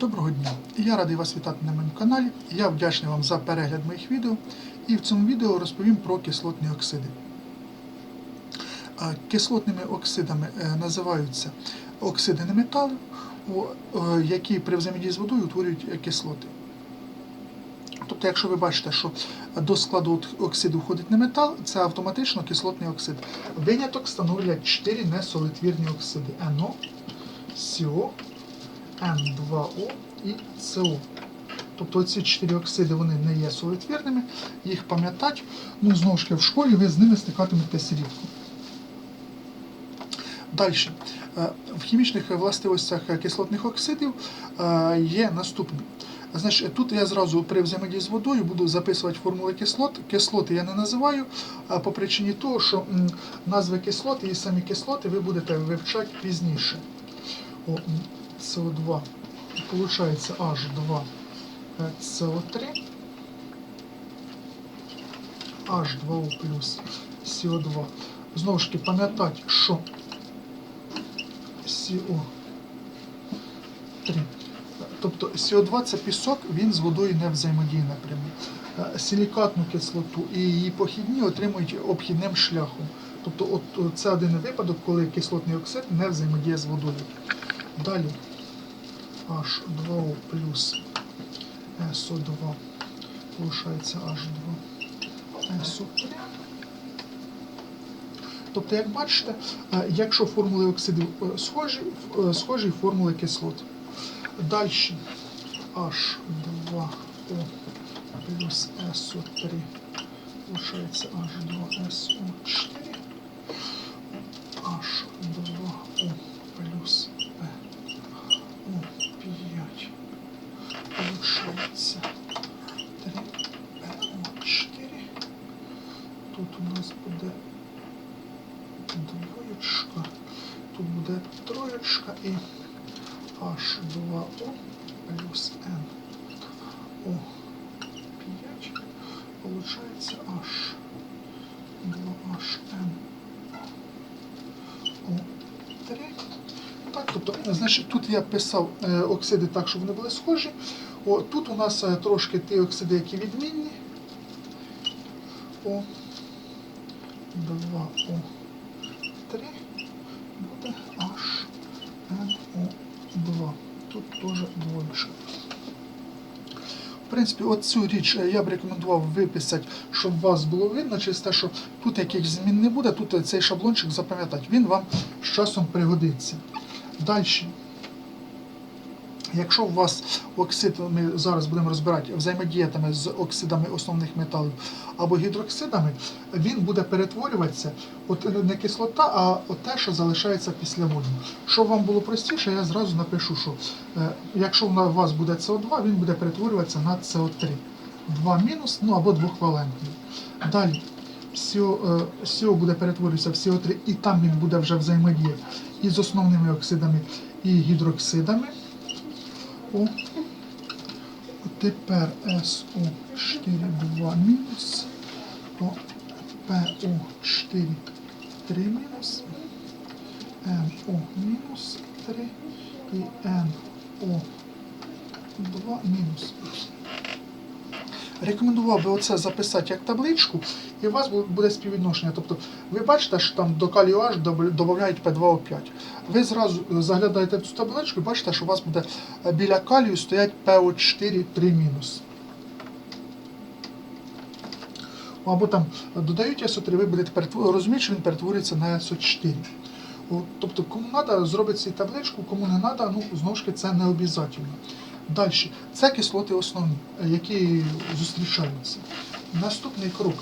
Доброго дня! Я радий вас вітати на моєму каналі. Я вдячний вам за перегляд моїх відео і в цьому відео розповім про кислотні оксиди. Кислотними оксидами е, називаються оксиди неметалів, е, які при взаємодії з водою утворюють кислоти. Тобто, якщо ви бачите, що до складу оксиду входить неметал, це автоматично кислотний оксид. Виняток становлять 4 несолитвірні оксиди НО, СО, Н2O і СО. Тобто ці чотири оксиди вони не є солитвірними, їх пам'ятати, ну знову ж таки в школі ви з ними стикатиметеся рідко. Далі. Е, В хімічних властивостях кислотних оксидів е, є наступні. Значить, тут я зразу при взаємодії з водою буду записувати формули кислот. Кислоти я не називаю по причині того, що назви кислот і самі кислоти ви будете вивчати пізніше. О, м, СО2. Получається H2 е, СО3. H2O плюс СО2. Знову ж таки, пам'ятати, що СО3. Тобто СО2 це пісок, він з водою не взаємодіє напряму. Е, Силікатну кислоту і її похідні отримують обхідним шляхом. Тобто е, це один випадок, коли кислотний оксид не взаємодіє з водою. Далі H2O плюс SO2 получається H2 SO3. Тобто, як бачите, е, якщо формули оксидів е, схожі, е, схожі формули кислот. Далі H2O плюс SO3 получається H2SO4. H2O плюс PO5 получается 3PO4. Тут у нас буде двоєчка, тут буде троєчка і H2O плюс NO5 получается H2HN О3. Так, тобто, значить, тут я писав е, оксиди так, щоб вони були схожі. О, тут у нас е, трошки ті оксиди, які відмінні. О, 2О3 буде HNO2. Тут теж двоєчка. В принципі, оцю річ я б рекомендував виписати, щоб вас було видно, через те, що тут яких змін не буде, тут цей шаблончик запам'ятати. Він вам з часом пригодиться. Далі. Якщо у вас оксид, ми зараз будемо розбирати, взаємодіятиме з оксидами основних металів або гідроксидами, він буде перетворюватися, от не кислота, а от те, що залишається після воду. Щоб вам було простіше, я зразу напишу, що е, якщо у вас буде СО2, він буде перетворюватися на СО3. 2 мінус, ну або двохвалентний. Далі СО, е, буде перетворюватися в СО3, і там він буде вже взаємодіяти із основними оксидами і гідроксидами. О. Тепер СО4 2 мінус. то ПО4 3 мінус. МО мінус 3 і НО 2 мінус. Рекомендував би оце записати як табличку, і у вас буде співвідношення. Тобто ви бачите, що там до калію H додають P2O5. Ви зразу заглядаєте в цю табличку і бачите, що у вас буде е, біля калію стоять PO4 3 мінус. Або там додають СО3, ви будете розуміти, що він перетворюється на СО4. Тобто, кому треба, зробить цю табличку, кому не треба, ну, знову ж таки, це не обов'язково. Далі. Це кислоти основні, е, які зустрічаються. Наступний крок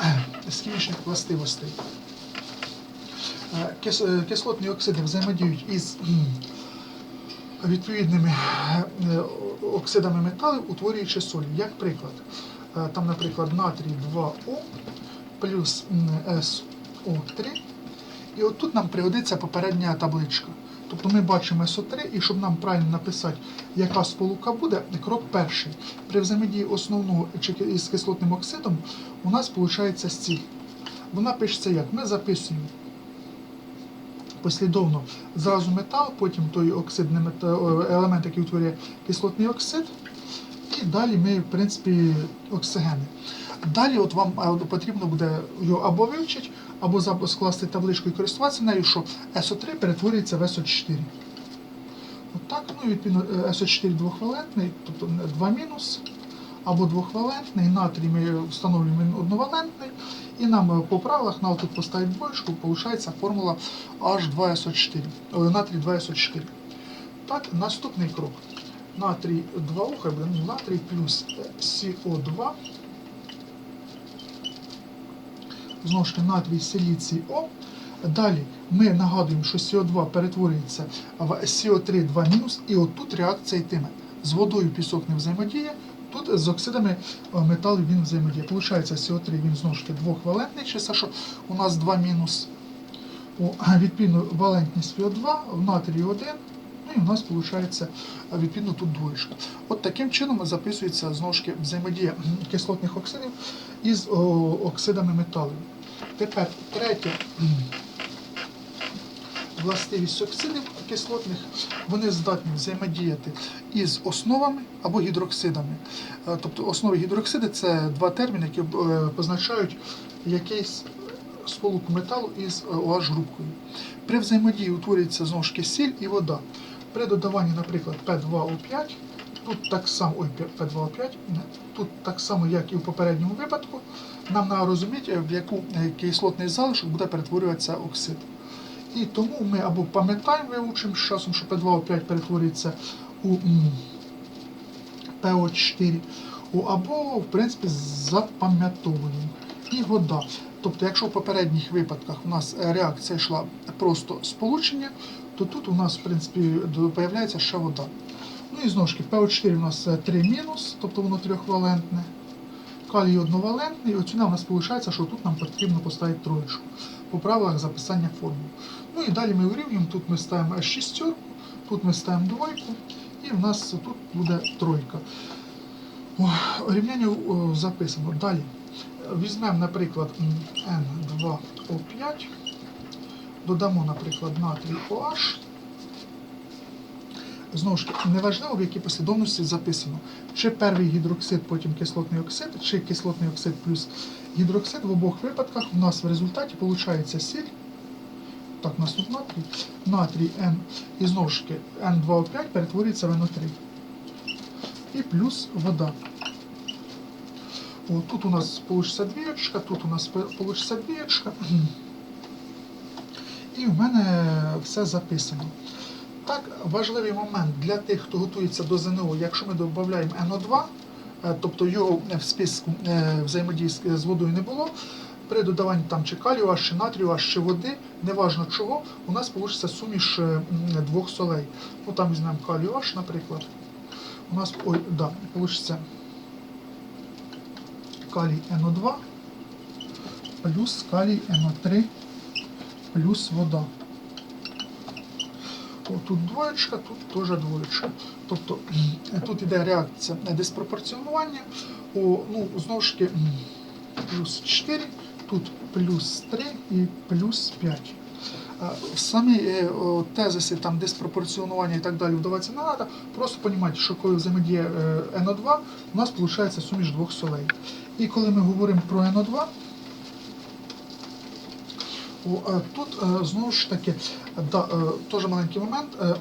е, з хімічних властивостей. Е, кис- Кислотні оксиди взаємодіють із відповідними оксидами металів, утворюючи солі. Як приклад, там, наприклад, натрій 2О плюс СО3. І от тут нам пригодиться попередня табличка. Тобто ми бачимо СО3, і щоб нам правильно написати, яка сполука буде, крок перший. При взаємодії основного із кислотним оксидом у нас виходить стіль. Вона пишеться як? Ми записуємо послідовно зразу метал, потім той оксидний мета- елемент, який утворює кислотний оксид, і далі ми, в принципі, оксигени. Далі от вам потрібно буде його або вивчити, або скласти табличку і користуватися нею, що СО3 перетворюється в СО4. От так, ну відповідно е, СО4 двохвалентний, тобто 2 мінус, або двохвалентний, натрій ми встановлюємо одновалентний, і нам е, по правилах нам тут поставить двоєчку, виходить формула H2SO4, натрій 2SO4. Так, наступний крок. Натрій 2 хай буде ну, натрій плюс е, СО2. Знову ж таки, натрій силіцій О. Далі ми нагадуємо, що СО2 перетворюється в СО3 2 і отут реакція йтиме. З водою пісок не взаємодіє, тут з оксидами е, металів він взаємодіє. Получається СО3 він знову ж таки двохвалентний, чисто, що у нас 2 мінус. Відповідно валентність СО2, в натрії 1, ну і у нас виходить відповідно тут двоєчка. От таким чином записується знову ж взаємодія кислотних оксидів із оксидами металів. Тепер третє властивість оксидів кислотних, вони здатні взаємодіяти із основами або гідроксидами. Е, Тобто основи гідроксиди це два терміни, які е, позначають якийсь сполуку металу із OH групкою. При взаємодії утворюється знову ж сіль і вода. При додаванні, наприклад, P2O5, тут так само, ой, P2O5, тут так само, як і в попередньому випадку, нам треба розуміти, в яку е, кислотний залишок буде перетворюватися оксид. І тому ми або пам'ятаємо, вивчимо з часом, що P2O5 перетворюється у м, PO4, або, в принципі, запам'ятовуємо. І вода. Тобто, якщо в попередніх випадках у нас е, реакція йшла просто сполучення, то тут у нас, в принципі, з'являється ще вода. Ну і знову ж таки, PO4 у нас 3 мінус, тобто воно трьохвалентне. Калій одновалентний, і оціна у нас виходить, що тут нам потрібно поставити троєчку по правилах записання формул. Ну і далі ми урівнюємо, тут ми ставимо шістерку, тут ми ставимо двойку, і в нас тут буде тройка. О, рівняння о, записано. Далі візьмемо, наприклад, N2O5, додамо, наприклад, натрій OH. Знову ж таки, неважливо, в якій послідовності записано. Чи перший гідроксид, потім кислотний оксид, чи кислотний оксид плюс гідроксид. В обох випадках у нас в результаті виходить сіль. Так, у нас тут натрій. Натрій N. І знову ж таки N2O5 перетворюється в NO3. І плюс вода. О, тут у нас вийде двієчка, тут у нас вийде двієчка. І в мене все записано. Так, важливий момент для тих, хто готується до ЗНО, якщо ми додаємо НО2, е, тобто його в списку е, взаємодії з- водою не було, при додаванні там чи калію, аж, чи натрію, аж, чи води, неважно чого, у нас вийде суміш е, двох солей. Ну там візьмемо калію аж, наприклад. У нас ой, да, вийде калій НО2 плюс калій НО3 плюс вода. О, тут двоєчка, тут теж двоєчка. Тобто тут іде реакція диспропорціонування. О, ну, знову ж таки, плюс 4, тут плюс 3 і плюс 5. Самі е, тезиси, там диспропорціонування і так далі вдаватися не треба. Просто розуміти, що коли взаємодіє е, НО2, у нас виходить суміш двох солей. І коли ми говоримо про НО2, о, е, Тут е, знову ж таки да, е, теж маленький момент. Е, е,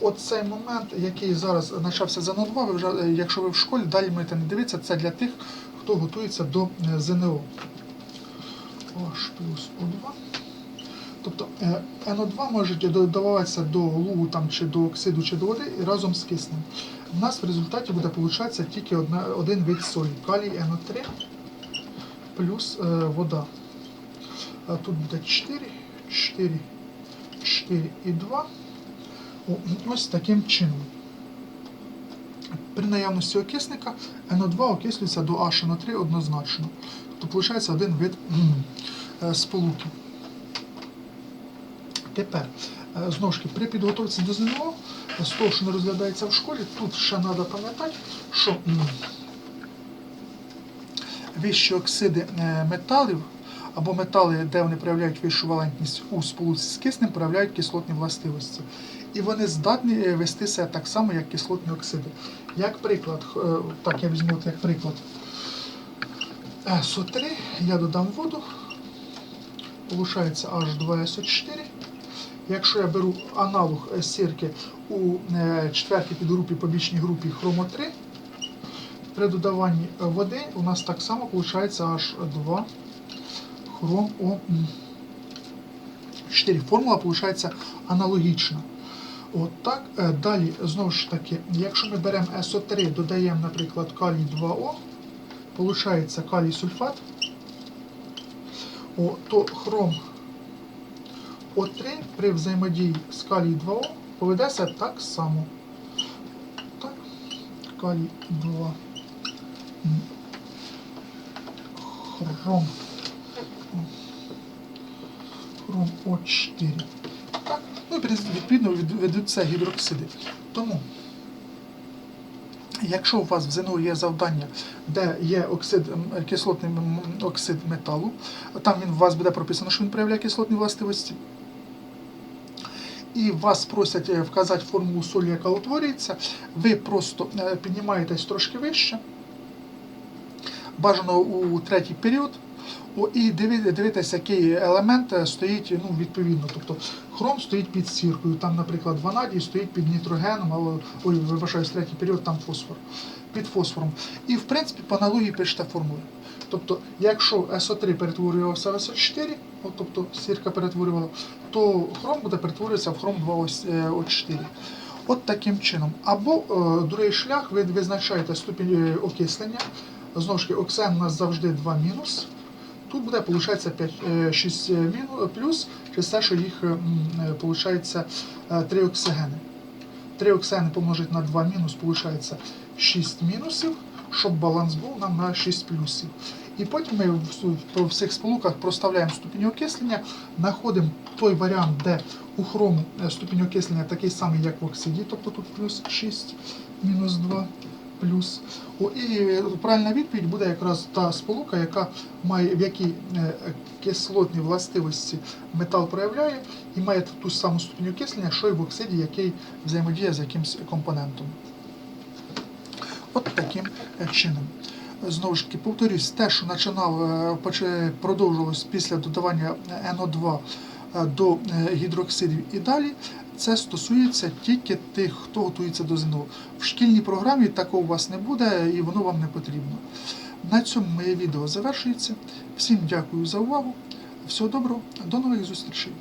Оцей момент, який зараз почався з НО2, ви вже, е, якщо ви в школі, далі будете не дивитися, це для тих, хто готується до е, ЗНО. OH плюс О2. Тобто е, НО2 може додаватися до лугу там, чи до оксиду, чи до води і разом з киснем. У нас в результаті буде получатися тільки одна, один вид солі. Калій НО3 плюс е, вода. А тут буде 4, 4, 4 і 2. О, Ось таким чином. При наявності окисника НО2 окислюється до HNO3 однозначно. Тобто виходить один вид е, сполуки. Тепер, е, знову ж таки, при підготовці до ЗНО, з того, що не розглядається в школі, тут ще треба пам'ятати, що вищі оксиди е, металів або метали, де вони проявляють вищу валентність у сполуці з киснем, проявляють кислотні властивості. І вони здатні е, вести себе так само, як кислотні оксиди. Як приклад, е, так я візьму як приклад. СО3, я додам воду, получається H2SO4. Якщо я беру аналог е, сірки у е, четвертій підгрупі побічній групі хромо 3, при додаванні е, води у нас так само виходить H2 хром О 4. Формула виходить аналогічна. От так. Е, Далі, знову ж таки, якщо ми беремо СО3, додаємо, наприклад, калій 2О, виходить калій сульфат, О, то хром О3 при взаємодії з калій 2О поведеться так само. Так, калій 2. М. Хром. Хром О4. Так, ну і відповідно від- ведуться гідроксиди. Тому, якщо у вас в ЗНО є завдання, де є оксид, кислотний оксид металу, там він у вас буде прописано, що він проявляє кислотні властивості. І вас просять е, вказати формулу солі, яка утворюється, ви просто е, піднімаєтесь трошки вище, бажано у третій період, і диви- дивитесь, який елемент е, стоїть ну, відповідно. Тобто хром стоїть під сіркою, там, наприклад, ванадій стоїть під нітрогеном, або ой, вибачаюсь, третій період, там фосфор, під фосфором. І в принципі по аналогії пишете формули. Тобто, якщо СО3 перетворювався в СО4, от, тобто сірка перетворювала, то хром буде перетворюватися в хром 2О4. От таким чином. Або е, другий шлях, ви визначаєте ступінь е, окислення. Знову ж таки, оксен у нас завжди 2 мінус. Тут буде, виходить, 5, 6 плюс, через те, що їх виходить 3 оксигени. 3 оксигени помножити на 2 мінус, виходить 6 мінусів, щоб баланс був нам на 6 плюсів. І потім ми в- всіх сполуках проставляємо ступінь окислення, знаходимо той варіант, де у хрому е, ступінь окислення такий самий, як в оксиді, тобто тут плюс 6, мінус 2, плюс. О, і е, правильна відповідь буде якраз та сполука, яка має, в якій е, кислотні властивості метал проявляє, і має ту саму ступінь окислення, що й в оксиді, який взаємодіє з якимсь компонентом. От таким е, чином. Знову ж таки, повторюсь, те, що починав, продовжувалось після додавання НО2 е, до гідроксидів і далі, це стосується тільки тих, хто готується до ЗНО. В шкільній програмі такого у вас не буде і воно вам не потрібно. На цьому моє відео завершується. Всім дякую за увагу. Всього доброго, до нових зустрічей.